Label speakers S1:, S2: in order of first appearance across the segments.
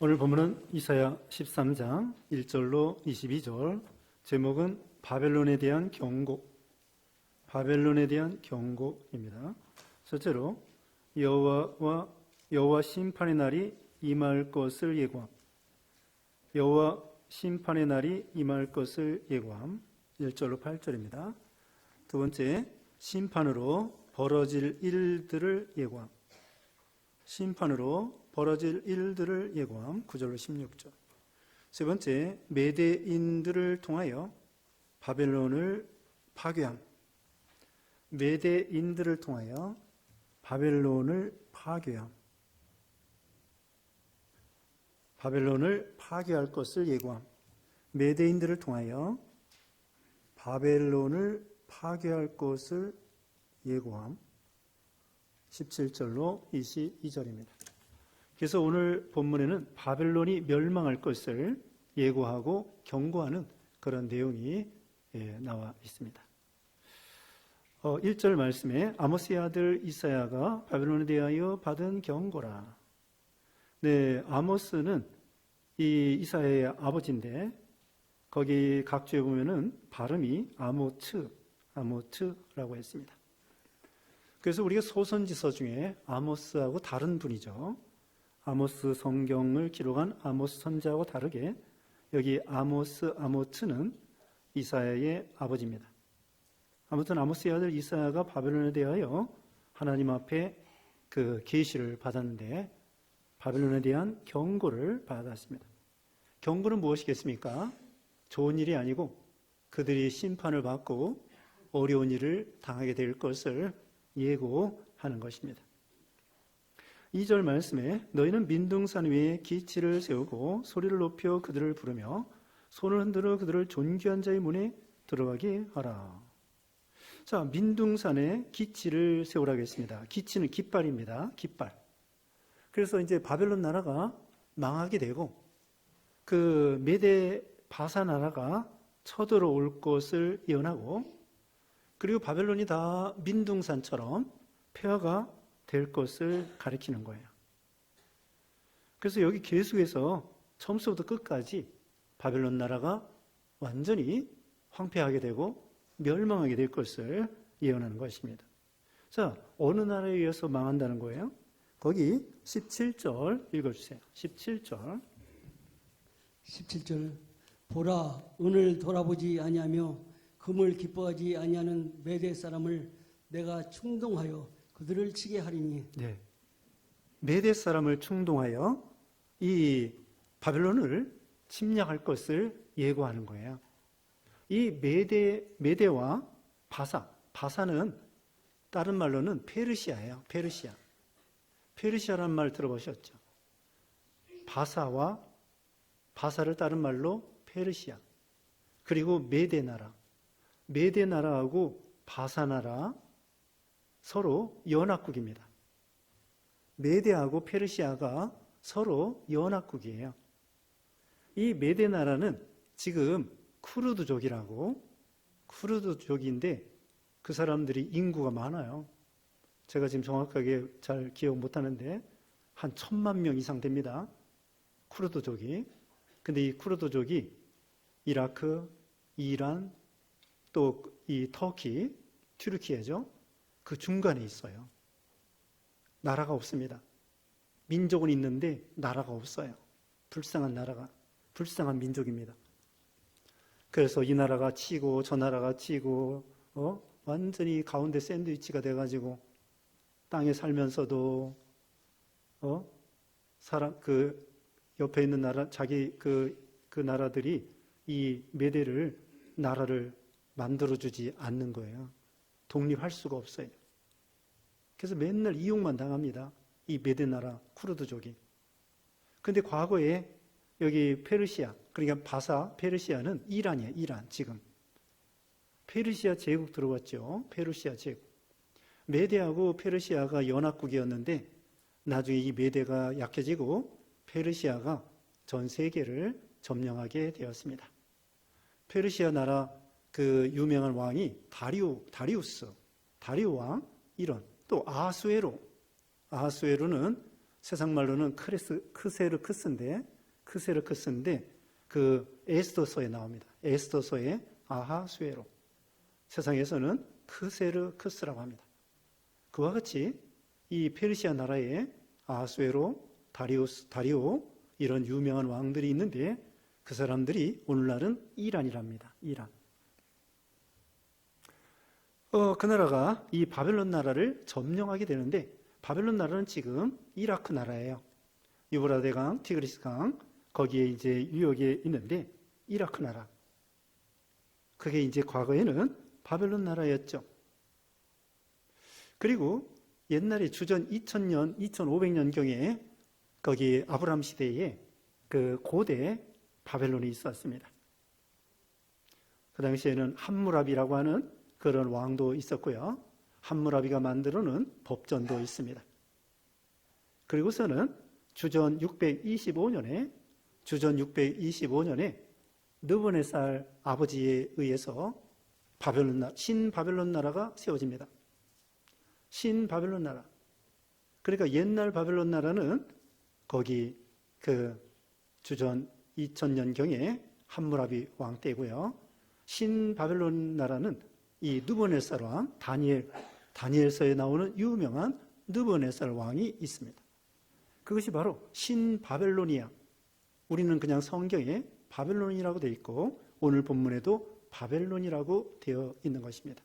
S1: 오늘 본문은 이사야 13장 1절로 22절 제목은 바벨론에 대한 경고 바벨론에 대한 경고입니다. 첫째로 여호와와 여호와 심판의 날이 임할 것을 예고함. 여호와 심판의 날이 임할 것을 예고함. 1절로 8절입니다. 두 번째 심판으로 벌어질 일들을 예고함. 심판으로 벌어질 일들을 예고함 9절로 16절. 세 번째, 메대인들을 통하여 바벨론을 파괴함. 메대인들을 통하여 바벨론을 파괴함. 바벨론을 파괴할 것을 예고함. 메대인들을 통하여 바벨론을 파괴할 것을 예고함. 17절로 22절입니다. 그래서 오늘 본문에는 바벨론이 멸망할 것을 예고하고 경고하는 그런 내용이 예, 나와 있습니다. 어, 1절 말씀에 아모스의 아들 이사야가 바벨론에 대하여 받은 경고라. 네, 아모스는 이 이사야의 아버지인데 거기 각주에 보면은 발음이 아모츠, 아모츠라고 했습니다. 그래서 우리가 소선지서 중에 아모스하고 다른 분이죠. 아모스 성경을 기록한 아모스 선자하고 다르게 여기 아모스 아모츠는 이사야의 아버지입니다. 아무튼 아모스의 아들 이사야가 바벨론에 대하여 하나님 앞에 그 계시를 받았는데 바벨론에 대한 경고를 받았습니다. 경고는 무엇이겠습니까? 좋은 일이 아니고 그들이 심판을 받고 어려운 일을 당하게 될 것을 예고하는 것입니다. 2절 말씀에 너희는 민둥산 위에 기치를 세우고 소리를 높여 그들을 부르며 손을 흔들어 그들을 존귀한 자의 문에 들어가게 하라. 자, 민둥산에 기치를 세우라고 했습니다. 기치는 깃발입니다. 깃발. 그래서 이제 바벨론 나라가 망하게 되고 그 메대 바사 나라가 쳐들어올 것을 예언하고 그리고 바벨론이 다 민둥산처럼 폐허가 될 것을 가리키는 거예요. 그래서 여기 계속해서 처음부터 끝까지 바벨론 나라가 완전히 황폐하게 되고 멸망하게 될 것을 예언하는 것입니다. 자, 어느 나라에 의해서 망한다는 거예요? 거기 17절 읽어주세요. 17절.
S2: 17절 보라 은을 돌아보지 아니하며 금을 기뻐하지 아니하는 메대 사람을 내가 충동하여 그들을 치게 하리니
S1: 네. 메대 사람을 충동하여 이 바벨론을 침략할 것을 예고하는 거예요. 이 메대 메대와 바사 바사는 다른 말로는 페르시아예요. 페르시아. 페르시아라는 말 들어보셨죠? 바사와 바사를 다른 말로 페르시아. 그리고 메대 나라. 메대 나라하고 바사 나라 서로 연합국입니다. 메대하고 페르시아가 서로 연합국이에요. 이 메대 나라는 지금 쿠르드족이라고 쿠르드족인데 그 사람들이 인구가 많아요. 제가 지금 정확하게 잘 기억 못 하는데 한 천만 명 이상 됩니다. 쿠르드족이. 근데 이 쿠르드족이 이라크, 이란, 또 이 터키, 튀르키예죠. 그 중간에 있어요. 나라가 없습니다. 민족은 있는데 나라가 없어요. 불쌍한 나라가, 불쌍한 민족입니다. 그래서 이 나라가 치고 저 나라가 치고 어? 완전히 가운데 샌드위치가 돼가지고 땅에 살면서도 어? 사람 그 옆에 있는 나라 자기 그, 그 나라들이 이 메대를 나라를 만들어주지 않는 거예요. 독립할 수가 없어요. 그래서 맨날 이용만 당합니다. 이 메대 나라 쿠르드족이. 근데 과거에 여기 페르시아, 그러니까 바사 페르시아는 이란이에요. 이란 지금. 페르시아 제국 들어왔죠. 페르시아 제국. 메대하고 페르시아가 연합국이었는데 나중에 이 메대가 약해지고 페르시아가 전 세계를 점령하게 되었습니다. 페르시아 나라 그 유명한 왕이 다리우, 다리우스, 다리우 왕, 이런, 또 아수에로. 아수에로는 세상 말로는 크레스, 크세르크스인데, 크세르크스인데, 그 에스더서에 나옵니다. 에스더서에 아하수에로. 세상에서는 크세르크스라고 합니다. 그와 같이 이 페르시아 나라에 아하수에로, 다리우스, 다리오 이런 유명한 왕들이 있는데 그 사람들이 오늘날은 이란이랍니다. 이란. 어, 그 나라가 이 바벨론 나라를 점령하게 되는데 바벨론 나라는 지금 이라크 나라예요. 유브라데 강, 티그리스 강 거기에 이제 유역에 있는데 이라크 나라. 그게 이제 과거에는 바벨론 나라였죠. 그리고 옛날에 주전 2000년, 2500년경에 거기 아브람 시대에 그 고대 바벨론이 있었습니다. 그 당시에는 함무라비라고 하는 그런 왕도 있었고요. 함무라비가 만들어 놓은 법전도 있습니다. 그리고서는 주전 625년에 주전 625년에 느부네살 아버지에 의해서 바벨론 나 신 바벨론 나라가 세워집니다. 신 바벨론 나라. 그러니까 옛날 바벨론 나라는 거기 그 주전 2000년경에 함무라비 왕 때고요. 신 바벨론 나라는 이 느부네살 왕 다니엘 다니엘서에 나오는 유명한 느부네살 왕이 있습니다. 그것이 바로 신 바벨로니아. 우리는 그냥 성경에 바벨론이라고 되어 있고 오늘 본문에도 바벨론이라고 되어 있는 것입니다.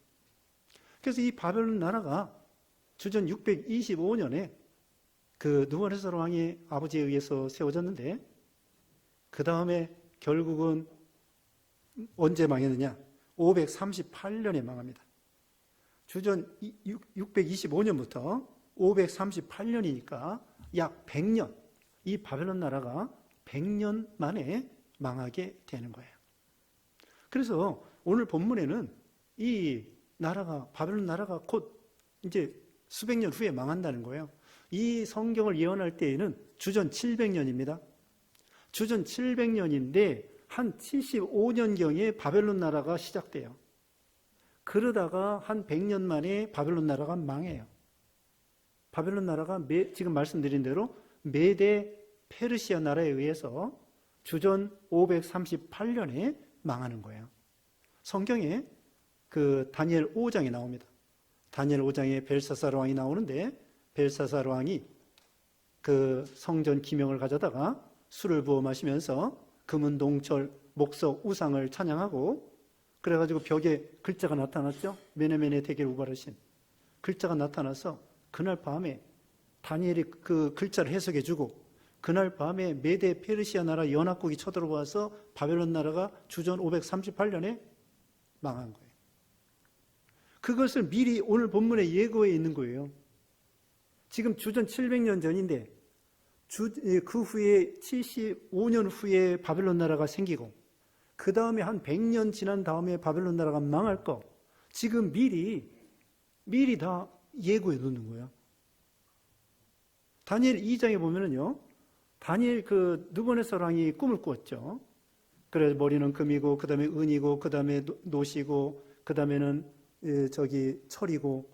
S1: 그래서 이 바벨론 나라가 주전 625년에 그 누가네살 왕의 아버지에 의해서 세워졌는데 그 다음에 결국은 언제 망했느냐? 538년에 망합니다. 주전 625년부터 538년이니까 약 100년, 이 바벨론 나라가 100년 만에 망하게 되는 거예요. 그래서 오늘 본문에는 이 나라가, 바벨론 나라가 곧 이제 수백 년 후에 망한다는 거예요. 이 성경을 예언할 때에는 주전 700년입니다. 주전 700년인데 한 75년경에 바벨론 나라가 시작돼요. 그러다가 한 100년 만에 바벨론 나라가 망해요. 바벨론 나라가 매, 지금 말씀드린 대로 메대 페르시아 나라에 의해서 주전 538년에 망하는 거예요. 성경에 그 다니엘 5장에 나옵니다. 다니엘 5장에 벨사살 왕이 나오는데 벨사살 왕이 그 성전 기명을 가져다가 술을 부어 마시면서 금은 동철 목석 우상을 찬양하고 그래가지고 벽에 글자가 나타났죠. 메네메네 대결 우바르신 글자가 나타나서 그날 밤에 다니엘이 그 글자를 해석해주고 그날 밤에 메데 페르시아 나라 연합국이 쳐들어와서 바벨론 나라가 주전 538년에 망한 거예요. 그것을 미리 오늘 본문에 예고해 있는 거예요. 지금 주전 700년 전인데 주, 그 후에 75년 후에 바벨론 나라가 생기고 그 다음에 한 100년 지난 다음에 바벨론 나라가 망할 거 지금 미리 미리 다 예고해 놓는 거예요. 다니엘 2장에 보면은요. 다니엘 그 느보네살 왕이 꿈을 꾸었죠. 그래서 머리는 금이고 그다음에 은이고 그다음에 노시고 그다음에는 저기 철이고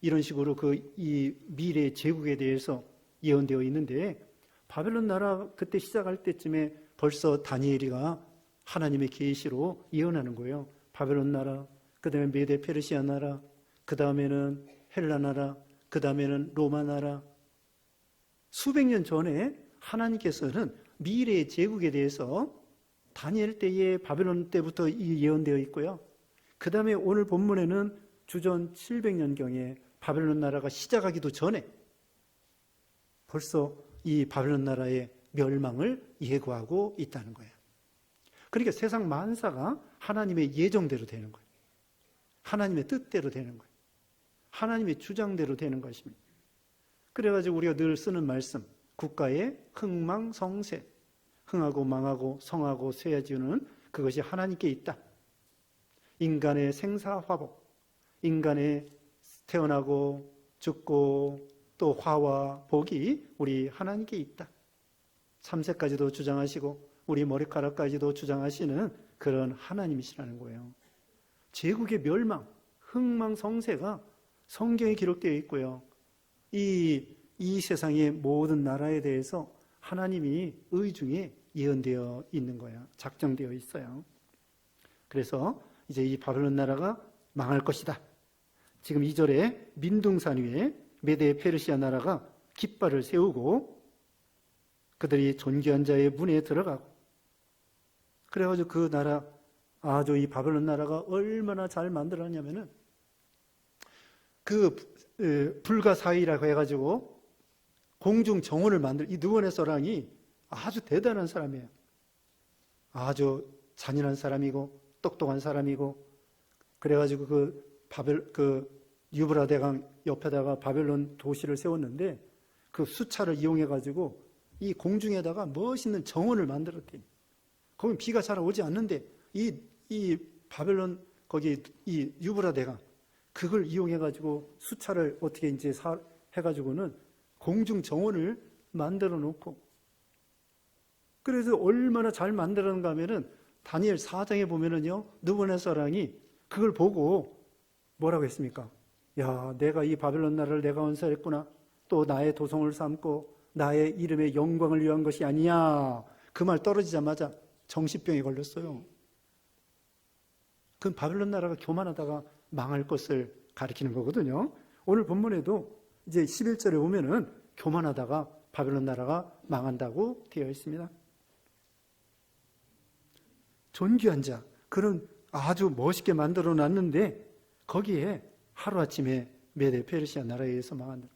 S1: 이런 식으로 그 이 미래 제국에 대해서 예언되어 있는데 바벨론 나라 그때 시작할 때쯤에 벌써 다니엘이가 하나님의 계시로 예언하는 거예요. 바벨론 나라, 그 다음에 메데 페르시아 나라, 그 다음에는 헬라 나라, 그 다음에는 로마 나라. 수백 년 전에 하나님께서는 미래의 제국에 대해서 다니엘 때의 바벨론 때부터 이 예언되어 있고요. 그 다음에 오늘 본문에는 주전 700년경에 바벨론 나라가 시작하기도 전에 벌써 이 바벨론 나라의 멸망을 예고하고 있다는 거예요. 그러니까 세상 만사가 하나님의 예정대로 되는 거예요. 하나님의 뜻대로 되는 거예요. 하나님의 주장대로 되는 것입니다. 그래가지고 우리가 늘 쓰는 말씀, 국가의 흥망성쇠, 흥하고 망하고 성하고 쇠해지는 그것이 하나님께 있다. 인간의 생사화복, 인간의 태어나고 죽고 또 화와 복이 우리 하나님께 있다. 참새까지도 주장하시고 우리 머리카락까지도 주장하시는 그런 하나님이시라는 거예요. 제국의 멸망, 흥망성쇠가 성경에 기록되어 있고요. 이 이 세상의 모든 나라에 대해서 하나님이 의 중에 예언되어 있는 거야. 작정되어 있어요. 그래서 이제 이 바벨론 나라가 망할 것이다. 지금 2절에 민둥산 위에 메데 페르시아 나라가 깃발을 세우고 그들이 존귀한 자의 문에 들어가고 그래가지고 그 나라 아주 이 바벨론 나라가 얼마나 잘 만들었냐면은 그 에, 불가사의라고 해가지고 공중 정원을 만들 이 느부갓네살왕이 아주 대단한 사람이에요. 아주 잔인한 사람이고 똑똑한 사람이고 그래가지고 그 바벨 그 유브라 대강 옆에다가 바벨론 도시를 세웠는데 그 수차를 이용해 가지고 이 공중에다가 멋있는 정원을 만들었대. 거기 비가 잘 오지 않는데 이 이 바벨론 거기 이 유브라 대강 그걸 이용해 가지고 수차를 어떻게 이제 사, 해 가지고는 공중 정원을 만들어 놓고 그래서 얼마나 잘 만들었는가 하면은 다니엘 4장에 보면은요 느부갓네살왕이 그걸 보고 뭐라고 했습니까? 야, 내가 이 바벨론 나라를 내가 건설했구나. 또 나의 도성을 삼고 나의 이름의 영광을 위한 것이 아니야. 그 말 떨어지자마자 정신병에 걸렸어요. 그 바벨론 나라가 교만하다가 망할 것을 가리키는 거거든요. 오늘 본문에도 이제 11절에 보면은 교만하다가 바벨론 나라가 망한다고 되어 있습니다. 존귀한 자, 그런 아주 멋있게 만들어 놨는데 거기에 하루아침에 메데 페르시아 나라에 의해서 망한다.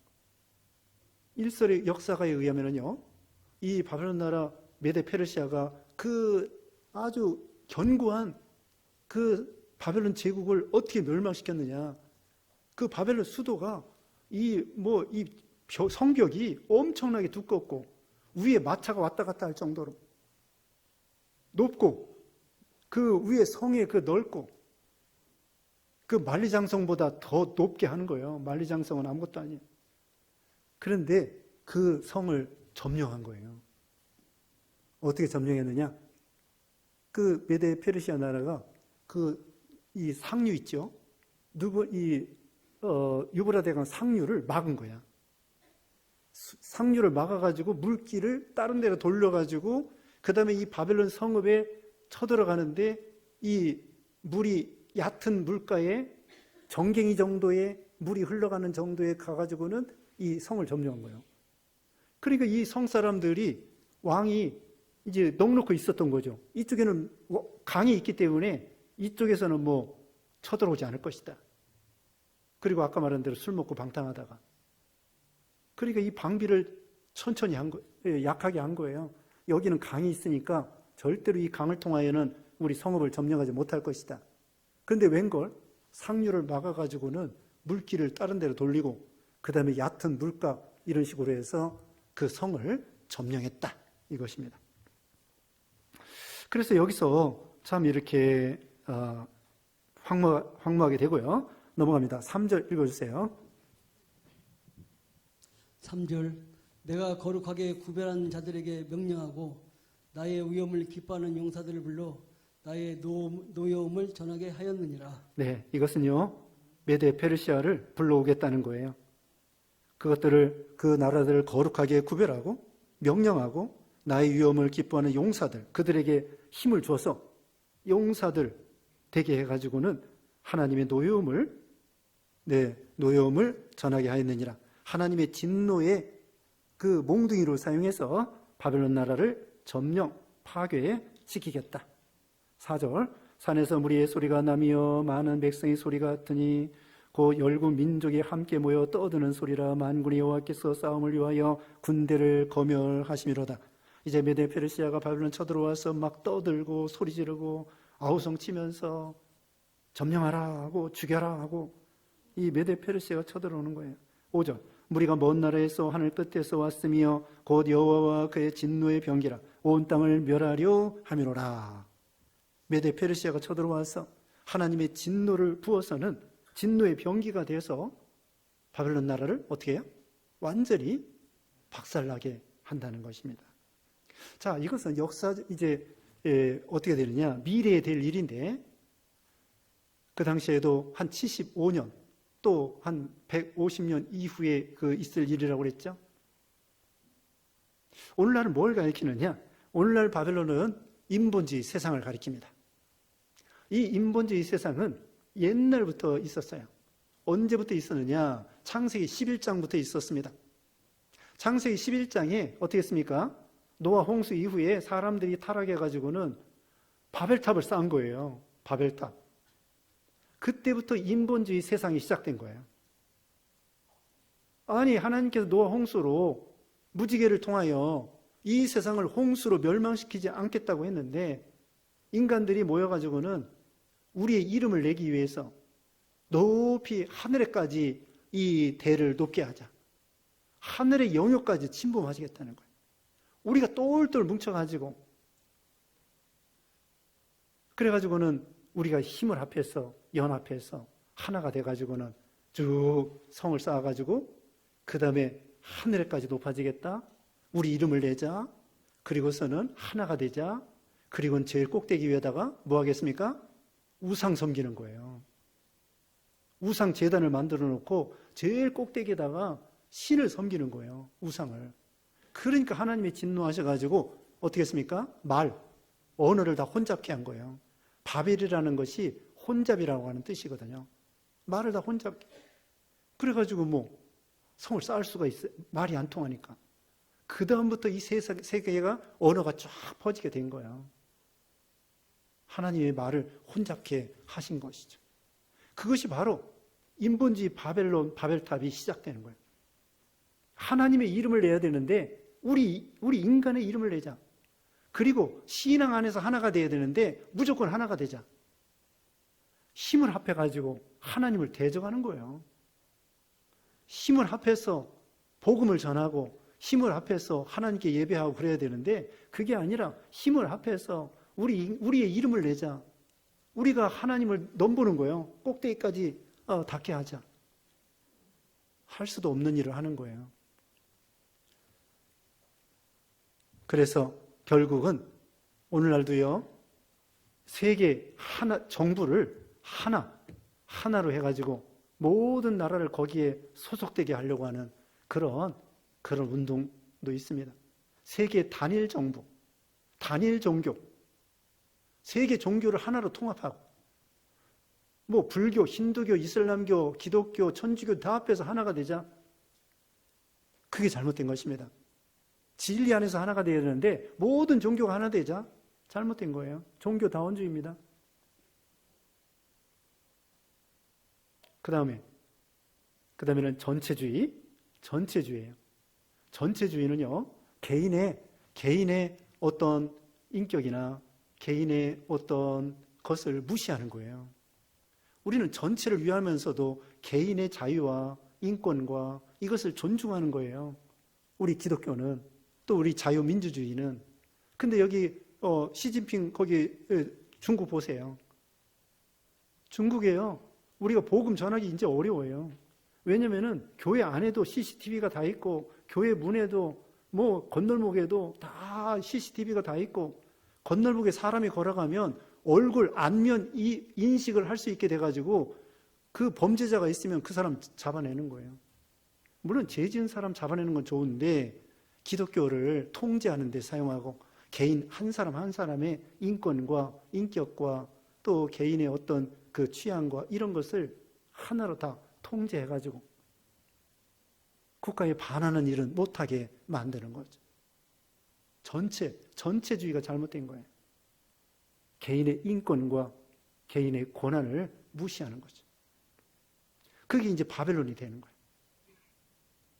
S1: 일설의 역사가에 의하면요, 이 바벨론 나라 메데 페르시아가 그 아주 견고한 그 바벨론 제국을 어떻게 멸망시켰느냐. 그 바벨론 수도가 이 뭐 이 성벽이 엄청나게 두껍고 위에 마차가 왔다 갔다 할 정도로 높고 그 위에 성에 그 넓고 그 만리장성보다 더 높게 하는 거예요. 만리장성은 아무것도 아니에요. 그런데 그 성을 점령한 거예요. 어떻게 점령했느냐? 그 메데 페르시아 나라가 그 이 상류 있죠? 누구 이 어, 유브라데강 상류를 막은 거야. 수- 상류를 막아가지고 물길을 다른 데로 돌려가지고 그 다음에 이 바벨론 성읍에 쳐들어가는데 이 물이 얕은 물가에 정갱이 정도의 물이 흘러가는 정도에 가가지고는 이 성을 점령한 거예요. 그러니까 이 성 사람들이 왕이 이제 넉넉히 있었던 거죠. 이쪽에는 강이 있기 때문에 이쪽에서는 뭐 쳐들어오지 않을 것이다. 그리고 아까 말한 대로 술 먹고 방탕하다가. 그러니까 이 방비를 천천히 한 거, 예, 약하게 한 거예요. 여기는 강이 있으니까 절대로 이 강을 통하여는 우리 성읍을 점령하지 못할 것이다. 그런데 웬걸 상류를 막아가지고는 물길을 다른 데로 돌리고 그 다음에 얕은 물가 이런 식으로 해서 그 성을 점령했다. 이것입니다. 그래서 여기서 참 이렇게 어, 황무, 황무하게 되고요. 넘어갑니다. 3절 읽어주세요.
S2: 3절 내가 거룩하게 구별한 자들에게 명령하고 나의 위엄을 기뻐하는 용사들을 불러 나의 노, 노여움을 전하게 하였느니라.
S1: 네, 이것은요, 메데 페르시아를 불러오겠다는 거예요. 그것들을, 그 나라들을 거룩하게 구별하고, 명령하고, 나의 위엄을 기뻐하는 용사들, 그들에게 힘을 줘서 용사들 되게 해가지고는 하나님의 노여움을, 네, 노여움을 전하게 하였느니라. 하나님의 진노의 그 몽둥이로 사용해서 바벨론 나라를 점령, 파괴시키겠다. 4절 산에서 무리의 소리가 나며 많은 백성의 소리가 같으니 곧 열국 민족이 함께 모여 떠드는 소리라 만군의 여호와께서 싸움을 위하여 군대를 거멸하심이로다. 이제 메데 페르시아가 바벨론 쳐들어와서 막 떠들고 소리 지르고 아우성 치면서 점령하라 하고 죽여라 하고 이 메데 페르시아가 쳐들어오는 거예요. 5절 무리가 먼 나라에서 하늘 끝에서 왔으며 곧 여호와와 그의 진노의 병기라 온 땅을 멸하려 함이로라. 메데 페르시아가 쳐들어와서 하나님의 진노를 부어서는 진노의 병기가 돼서 바벨론 나라를 어떻게 해요? 완전히 박살나게 한다는 것입니다. 자, 이것은 역사 이제 예, 어떻게 되느냐? 미래에 될 일인데 그 당시에도 한 75년 또 한 150년 이후에 그 있을 일이라고 그랬죠. 오늘날은 뭘 가리키느냐? 오늘날 바벨론은 인본주의 세상을 가리킵니다. 이 인본주의 세상은 옛날부터 있었어요. 언제부터 있었느냐? 창세기 11장부터 있었습니다. 창세기 11장에 어떻게 했습니까? 노아 홍수 이후에 사람들이 타락해가지고는 바벨탑을 쌓은 거예요. 바벨탑. 그때부터 인본주의 세상이 시작된 거예요. 아니, 하나님께서 노아 홍수로 무지개를 통하여 이 세상을 홍수로 멸망시키지 않겠다고 했는데 인간들이 모여가지고는 우리의 이름을 내기 위해서 높이 하늘에까지 이 대를 높게 하자. 하늘의 영역까지 침범하시겠다는 거예요. 우리가 똘똘 뭉쳐가지고 그래가지고는 우리가 힘을 합해서 연합해서 하나가 돼가지고는 쭉 성을 쌓아가지고 그 다음에 하늘에까지 높아지겠다. 우리 이름을 내자. 그리고서는 하나가 되자. 그리고는 제일 꼭대기 위에다가 뭐 하겠습니까? 우상 섬기는 거예요. 우상 재단을 만들어 놓고 제일 꼭대기에다가 신을 섬기는 거예요. 우상을. 그러니까 하나님이 진노하셔가지고 어떻게 했습니까? 말, 언어를 다 혼잡케 한 거예요. 바벨이라는 것이 혼잡이라고 하는 뜻이거든요. 말을 다 혼잡게. 그래가지고 뭐 성을 쌓을 수가 있어요. 말이 안 통하니까. 그 다음부터 이 세상, 세계가 언어가 쫙 퍼지게 된 거예요. 하나님의 말을 혼잡케 하신 것이죠. 그것이 바로 인본주의 바벨론, 바벨탑이 시작되는 거예요. 하나님의 이름을 내야 되는데, 우리, 우리 인간의 이름을 내자. 그리고 신앙 안에서 하나가 돼야 되는데, 무조건 하나가 되자. 힘을 합해 가지고 하나님을 대적하는 거예요. 힘을 합해서 복음을 전하고 힘을 합해서 하나님께 예배하고 그래야 되는데 그게 아니라 힘을 합해서 우리 우리의 이름을 내자. 우리가 하나님을 넘보는 거예요. 꼭대기까지 어, 닿게 하자. 할 수도 없는 일을 하는 거예요. 그래서 결국은 오늘날도요. 세계 하나 정부를 하나 하나로 해가지고 모든 나라를 거기에 소속되게 하려고 하는 그런 그런 운동도 있습니다. 세계 단일 정부, 단일 종교, 세계 종교를 하나로 통합하고 뭐 불교, 힌두교, 이슬람교, 기독교, 천주교 다 합해서 하나가 되자. 그게 잘못된 것입니다. 진리 안에서 하나가 되어야 되는데 모든 종교가 하나 되자 잘못된 거예요. 종교 다원주의입니다. 그 다음에, 그 다음에는 전체주의, 전체주의예요. 전체주의는요, 개인의, 개인의 어떤 인격이나 개인의 어떤 것을 무시하는 거예요. 우리는 전체를 위하면서도 개인의 자유와 인권과 이것을 존중하는 거예요. 우리 기독교는 또 우리 자유민주주의는 근데 여기 어, 시진핑 거기 에, 중국 보세요. 중국에요. 우리가 복음 전하기 이제 어려워요. 왜냐면은 교회 안에도 CCTV가 다 있고 교회 문에도 뭐 건널목에도 다 CCTV가 다 있고 건널목에 사람이 걸어가면 얼굴 안면 이 인식을 할 수 있게 돼가지고 그 범죄자가 있으면 그 사람 잡아내는 거예요. 물론 죄 지은 사람 잡아내는 건 좋은데 기독교를 통제하는 데 사용하고 개인 한 사람 한 사람의 인권과 인격과 또 개인의 어떤 그 취향과 이런 것을 하나로 다 통제해가지고 국가에 반하는 일은 못하게 만드는 거죠. 전체, 전체주의가 잘못된 거예요. 개인의 인권과 개인의 권한을 무시하는 거죠. 그게 이제 바벨론이 되는 거예요.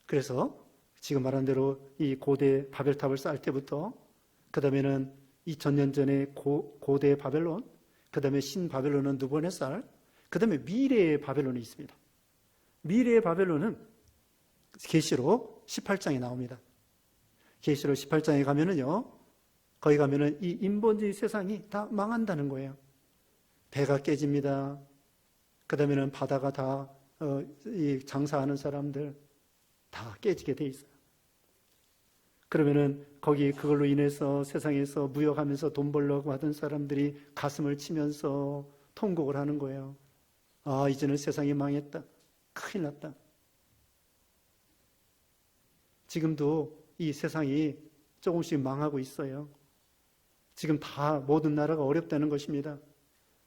S1: 그래서 지금 말한 대로 이 고대 바벨탑을 쌓을 때부터 그 다음에는 2000년 전에 고, 고대 바벨론, 그 다음에 신 바벨론은 누번의쌀, 그 다음에 미래의 바벨론이 있습니다. 미래의 바벨론은 계시록 18장에 나옵니다. 계시록 18장에 가면은요, 거기 가면은 이 인본주의 세상이 다 망한다는 거예요. 배가 깨집니다. 그 다음에는 바다가 다, 어, 이 장사하는 사람들 다 깨지게 돼 있어요. 그러면은 거기 그걸로 인해서 세상에서 무역하면서 돈 벌려고 하던 사람들이 가슴을 치면서 통곡을 하는 거예요. 아, 이제는 세상이 망했다. 큰일 났다. 지금도 이 세상이 조금씩 망하고 있어요. 지금 다 모든 나라가 어렵다는 것입니다.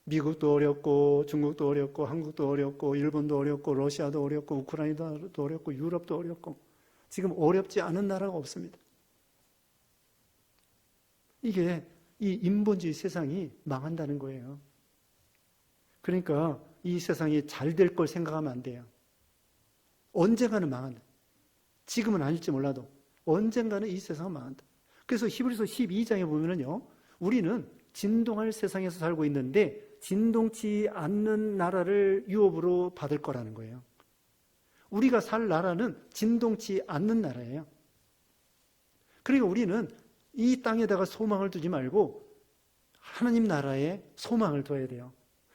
S1: 미국도 어렵고 중국도 어렵고 한국도 어렵고 일본도 어렵고 러시아도 어렵고 우크라이나도 어렵고 유럽도 어렵고 지금 어렵지 않은 나라가 없습니다. 이게 이 인본주의 세상이 망한다는 거예요. 그러니까 이 세상이 잘 될 걸 생각하면 안 돼요. 언젠가는 망한다. 지금은 아닐지 몰라도 언젠가는 이 세상은 망한다. 그래서 히브리서 12장에 보면은요, 우리는 진동할 세상에서 살고 있는데 진동치 않는 나라를 유업으로 받을 거라는 거예요. 우리가 살 나라는 진동치 않는 나라예요. 그러니까 우리는 이 땅에다가 소망을 두지 말고 하나님 나라에 소망을 둬야 돼요.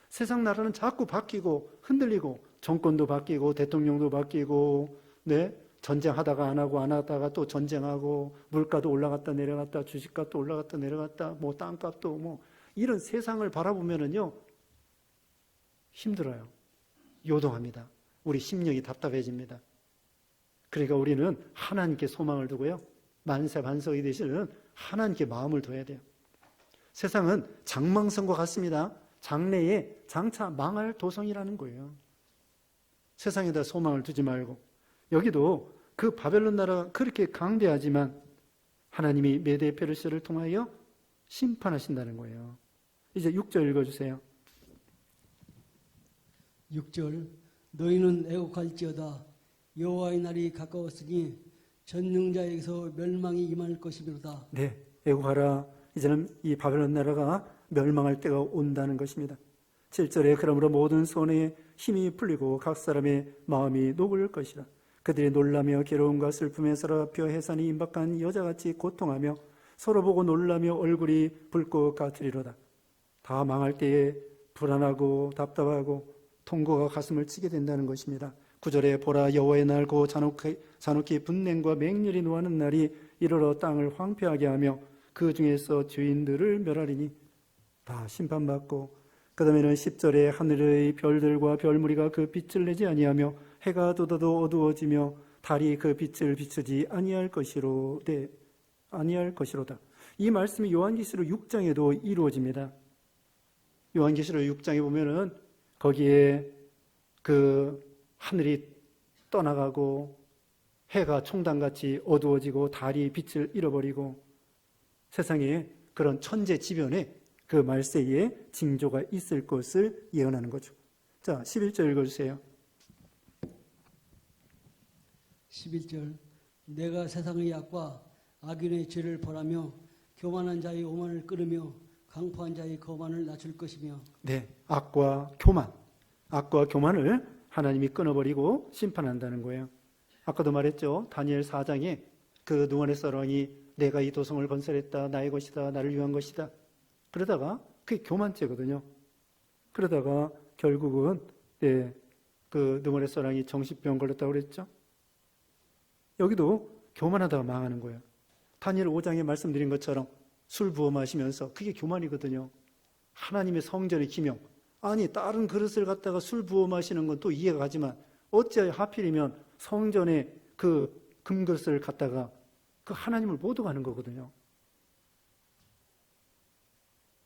S1: 세상 나라는 자꾸 바뀌고 흔들리고 정권도 바뀌고 대통령도 바뀌고 네 전쟁하다가 안 하고 안 하다가 또 전쟁하고 물가도 올라갔다 내려갔다 주식값도 올라갔다 내려갔다 뭐 땅값도 뭐 이런 세상을 바라보면은요 힘들어요. 요동합니다. 우리 심령이 답답해집니다. 그러니까 우리는 하나님께 소망을 두고요 만세 반석이 되시는 하나님께 마음을 둬야 돼요. 세상은 장망성과 같습니다. 장래에 장차 망할 도성이라는 거예요. 세상에다 소망을 두지 말고 여기도 그 바벨론 나라가 그렇게 강대하지만 하나님이 메데 페르시아를 통하여 심판하신다는 거예요. 이제 6절 읽어주세요.
S2: 6절 너희는 애곡할지어다 여호와의 날이 가까웠으니 전능자에게서 멸망이 임할 것이로다.
S1: 네, 애고하라. 이제는 이 바벨론 나라가 멸망할 때가 온다는 것입니다. 7절에 그러므로 모든 손에 힘이 풀리고 각 사람의 마음이 녹을 것이라. 그들이 놀라며 괴로움과 슬픔에 사로잡혀 해산이 임박한 여자같이 고통하며 서로 보고 놀라며 얼굴이 붉것 같으리로다. 다 망할 때에 불안하고 답답하고 통고가 가슴을 치게 된다는 것입니다. 구절에 보라 여호와의 날고 잔혹히, 잔혹히 분냉과 맹렬히 노하는 날이 이르러 땅을 황폐하게 하며 그 중에서 주인들을 멸하리니 다 심판받고 그 다음에는 10절에 하늘의 별들과 별무리가 그 빛을 내지 아니하며 해가 돋아도 어두워지며 달이 그 빛을 비추지 아니할 것이로 네 아니할 것이로다. 이 말씀이 요한계시록 6장에도 이루어집니다. 요한계시록 6장에 보면은 거기에 그 하늘이 떠나가고 해가 총단같이 어두워지고 달이 빛을 잃어버리고 세상에 그런 천재지변에 그 말세에 징조가 있을 것을 예언하는 거죠. 자, 11절 읽어주세요.
S2: 11절 내가 세상의 약과 악인의 죄를 벌하며 교만한 자의 오만을 끊으며 강포한 자의 거만을 낮출 것이며
S1: 네, 악과 교만, 악과 교만을 하나님이 끊어버리고 심판한다는 거예요. 아까도 말했죠. 다니엘 4장에 그 누원의 사랑이 내가 이 도성을 건설했다, 나의 것이다, 나를 위한 것이다. 그러다가 그게 교만죄거든요. 그러다가 결국은 네, 그 누원의 사랑이 정신병 걸렸다고 그랬죠. 여기도 교만하다가 망하는 거예요. 다니엘 5장에 말씀드린 것처럼 술 부어 마시면서 그게 교만이거든요. 하나님의 성전의 기명. 아니 다른 그릇을 갖다가 술 부어 마시는 건 또 이해가 가지만 어찌하여 하필이면 성전에 그 금그릇을 갖다가 그 하나님을 못 오가는 거거든요.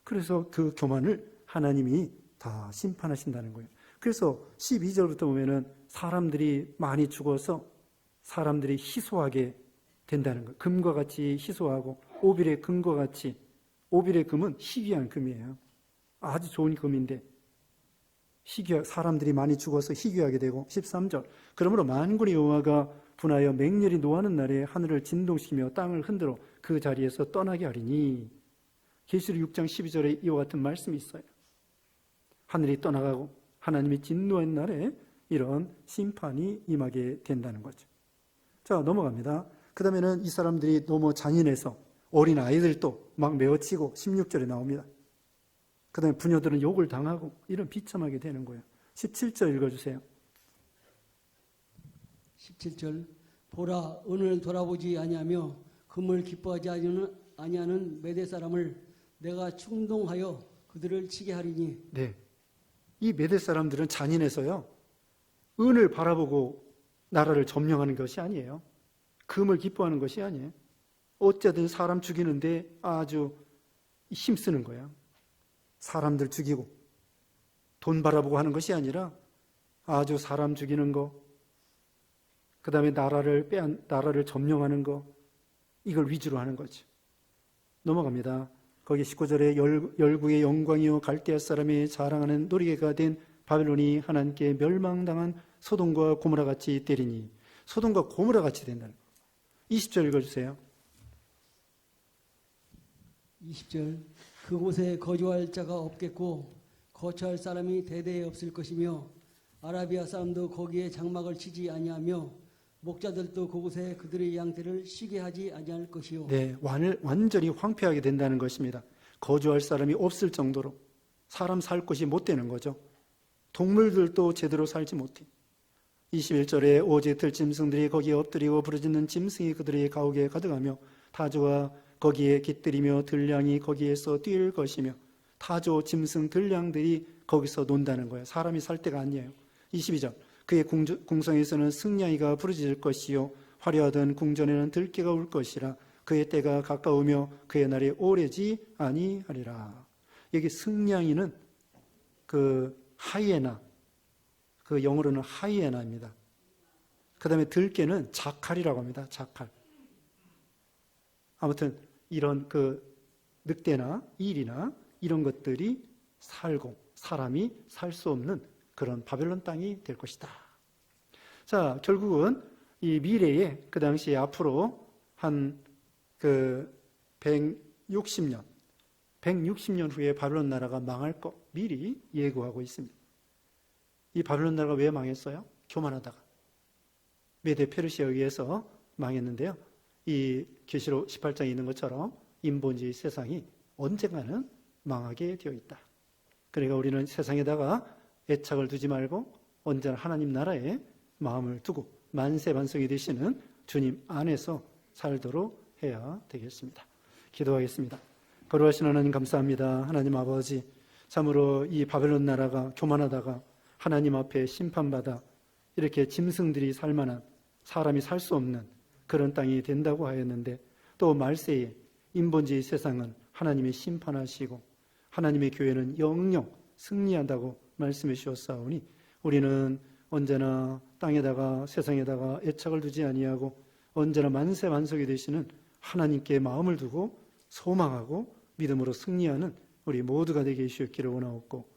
S1: 그래서 그 교만을 하나님이 다 심판하신다는 거예요. 그래서 12절부터 보면은 사람들이 많이 죽어서 사람들이 희소하게 된다는 거예요. 금과 같이 희소하고 오빌의 금과 같이 오빌의 금은 희귀한 금이에요. 아주 좋은 금인데 희귀하 사람들이 많이 죽어서 희귀하게 되고 13절 그러므로 만군의 여호와가 분하여 맹렬히 노하는 날에 하늘을 진동시키며 땅을 흔들어 그 자리에서 떠나게 하리니 계시록 6장 12절에 이와 같은 말씀이 있어요. 하늘이 떠나가고 하나님이 진노한 날에 이런 심판이 임하게 된다는 거죠. 자, 넘어갑니다. 그 다음에는 이 사람들이 너무 잔인해서 어린 아이들도 막 메어치고 16절에 나옵니다. 그 다음에 부녀들은 욕을 당하고 이런 비참하게 되는 거예요. 17절 읽어주세요.
S2: 17절 보라 은을 돌아보지 아니하며 금을 기뻐하지 아니하는, 메대 사람을 내가 충동하여 그들을 치게 하리니
S1: 네. 이 메대 사람들은 잔인해서요. 은을 바라보고 나라를 점령하는 것이 아니에요. 금을 기뻐하는 것이 아니에요. 어쨌든 사람 죽이는데 아주 힘쓰는 거야. 사람들 죽이고 돈 바라보고 하는 것이 아니라 아주 사람 죽이는 거, 그 다음에 나라를 빼앗, 나라를 점령하는 거, 이걸 위주로 하는 거죠. 넘어갑니다. 거기 19절에 열, 열국의 영광이요 갈대아 사람이 자랑하는 놀이개가 된 바벨론이 하나님께 멸망당한 소돔과 고모라 같이 때리니 소돔과 고모라 같이 된다는 거. 20절 읽어주세요.
S2: 20절 그곳에 거주할 자가 없겠고 거처할 사람이 대대에 없을 것이며 아라비아 사람도 거기에 장막을 치지 아니하며 목자들도 그곳에 그들의 양떼를 쉬게 하지 아니할 것이요
S1: 네, 완을, 완전히 황폐하게 된다는 것입니다. 거주할 사람이 없을 정도로 사람 살 곳이 못 되는 거죠. 동물들도 제대로 살지 못해. 21절에 오직 들짐승들이 거기에 엎드리고 부르짖는 짐승이 그들의 가옥에 가득하며 타조가 거기에 깃들이며 들량이 거기에서 뛸 것이며 타조, 짐승, 들량들이 거기서 논다는 거예요. 사람이 살 때가 아니에요. 22절 그의 궁- 궁성에서는 승냥이가 부르짖을 것이요 화려하던 궁전에는 들깨가 울 것이라 그의 때가 가까우며 그의 날이 오래지 아니하리라. 여기 승냥이는 그 하이에나 그 영어로는 하이에나입니다. 그 다음에 들깨는 자칼이라고 합니다. 자칼. 아무튼 이런 그 늑대나 일이나 이런 것들이 살고 사람이 살 수 없는 그런 바벨론 땅이 될 것이다. 자, 결국은 이 미래에 그 당시에 앞으로 한그 160년, 160년 후에 바벨론 나라가 망할 거 미리 예고하고 있습니다. 이 바벨론 나라가 왜 망했어요? 교만하다가. 메데 페르시아에 의해서 망했는데요. 이 계시록 18장에 있는 것처럼 인본주의 세상이 언젠가는 망하게 되어 있다. 그러니까 우리는 세상에다가 애착을 두지 말고 언제나 하나님 나라에 마음을 두고 만세 반성이 되시는 주님 안에서 살도록 해야 되겠습니다. 기도하겠습니다. 거룩하신 하나님 감사합니다. 하나님 아버지 참으로 이 바벨론 나라가 교만하다가 하나님 앞에 심판받아 이렇게 짐승들이 살 만한 사람이 살 수 없는 그런 땅이 된다고 하였는데 또 말세에 인본주의 세상은 하나님이 심판하시고 하나님의 교회는 영영 승리한다고 말씀해 주셨사오니 우리는 언제나 땅에다가 세상에다가 애착을 두지 아니하고 언제나 만세 만속이 되시는 하나님께 마음을 두고 소망하고 믿음으로 승리하는 우리 모두가 되게 해주시기를 원하옵고